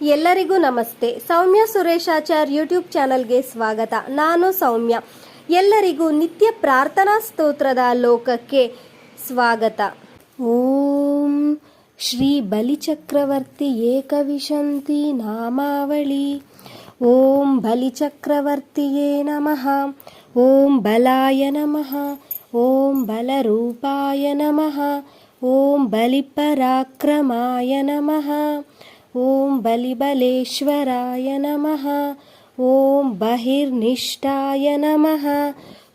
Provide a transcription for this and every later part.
ಎಲ್ಲರಿಗೂ ನಮಸ್ತೆ. ಸೌಮ್ಯ ಸುರೇಶಾಚಾರ್ ಯೂಟ್ಯೂಬ್ ಚಾನಲ್ಗೆ ಸ್ವಾಗತ. ನಾನು ಸೌಮ್ಯ. ಎಲ್ಲರಿಗೂ ನಿತ್ಯ ಪ್ರಾರ್ಥನಾ ಸ್ತೋತ್ರದ ಲೋಕಕ್ಕೆ ಸ್ವಾಗತ. ಓಂ ಶ್ರೀ ಬಲಿಚಕ್ರವರ್ತಿ ಏಕವಿಶಂತಿ ನಾಮಾವಳಿ. ಓಂ ಬಲಿಚಕ್ರವರ್ತಿಯೇ ನಮಃ. ಓಂ ಬಲಾಯ ನಮಃ. ಓಂ ಬಲರೂಪಾಯ ನಮಃ. ಓಂ ಬಲಿಪರಾಕ್ರಮಾಯ ನಮಃ. ఓం బలిబలేశ్వరాయ నమ. ఓం బహిర్నిష్టాయ నమ.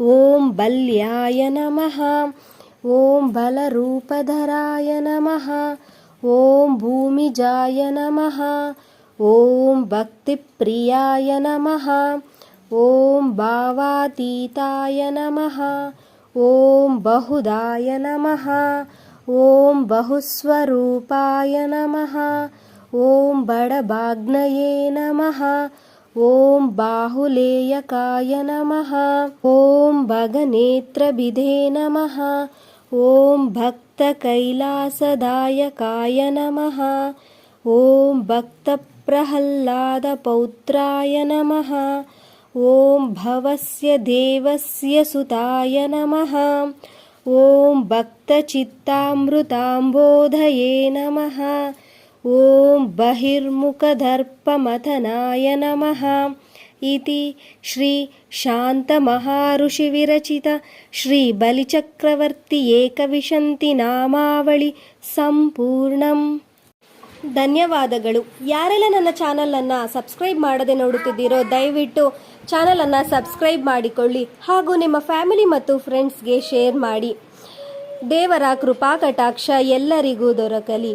ఓం బల్యాయ నమ. ఓం బలరూపధరాయ నమ. ఓం భూమిజాయ నమ. ఓం భక్తిప్రియాయ నమ. ఓం భావాతీతాయ నమ. ఓం బహుదాయ నమ. ఓం బహుస్వరూపాయ నమ. ॐ बडभाग्नये नमः। ॐ बाहुलेयकाय नमः। ॐ भगनेत्रभिधे नमः। ॐ भक्तकैलासदायकाय नमः। ॐ भक्तप्रह्लादपौत्राय नमः। ॐ भवस्य देवस्य सुताय नमः। ॐ भक्तचित्तामृताम्बोधये नमः। ಓಂ ಬಹಿರ್ಮುಖದರ್ಪಮಥನಾಯ ನಮಃ ಇತಿ ಶ್ರೀ ಶಾಂತ ಮಹಾಋಷಿ ವಿರಚಿತ ಶ್ರೀ ಬಲಿಚಕ್ರವರ್ತಿ ಏಕವಿಶಂತಿ ನಾಮಾವಳಿ ಸಂಪೂರ್ಣಂ ಧನ್ಯವಾದಗಳು. ಯಾರೆಲ್ಲ ನನ್ನ ಚಾನಲನ್ನು ಸಬ್ಸ್ಕ್ರೈಬ್ ಮಾಡದೆ ನೋಡುತ್ತಿದ್ದೀರೋ ದಯವಿಟ್ಟು ಚಾನಲನ್ನು ಸಬ್ಸ್ಕ್ರೈಬ್ ಮಾಡಿಕೊಳ್ಳಿ ಹಾಗೂ ನಿಮ್ಮ ಫ್ಯಾಮಿಲಿ ಮತ್ತು ಫ್ರೆಂಡ್ಸ್ಗೆ ಶೇರ್ ಮಾಡಿ. ದೇವರ ಕೃಪಾ ಕಟಾಕ್ಷ ಎಲ್ಲರಿಗೂ ದೊರಕಲಿ.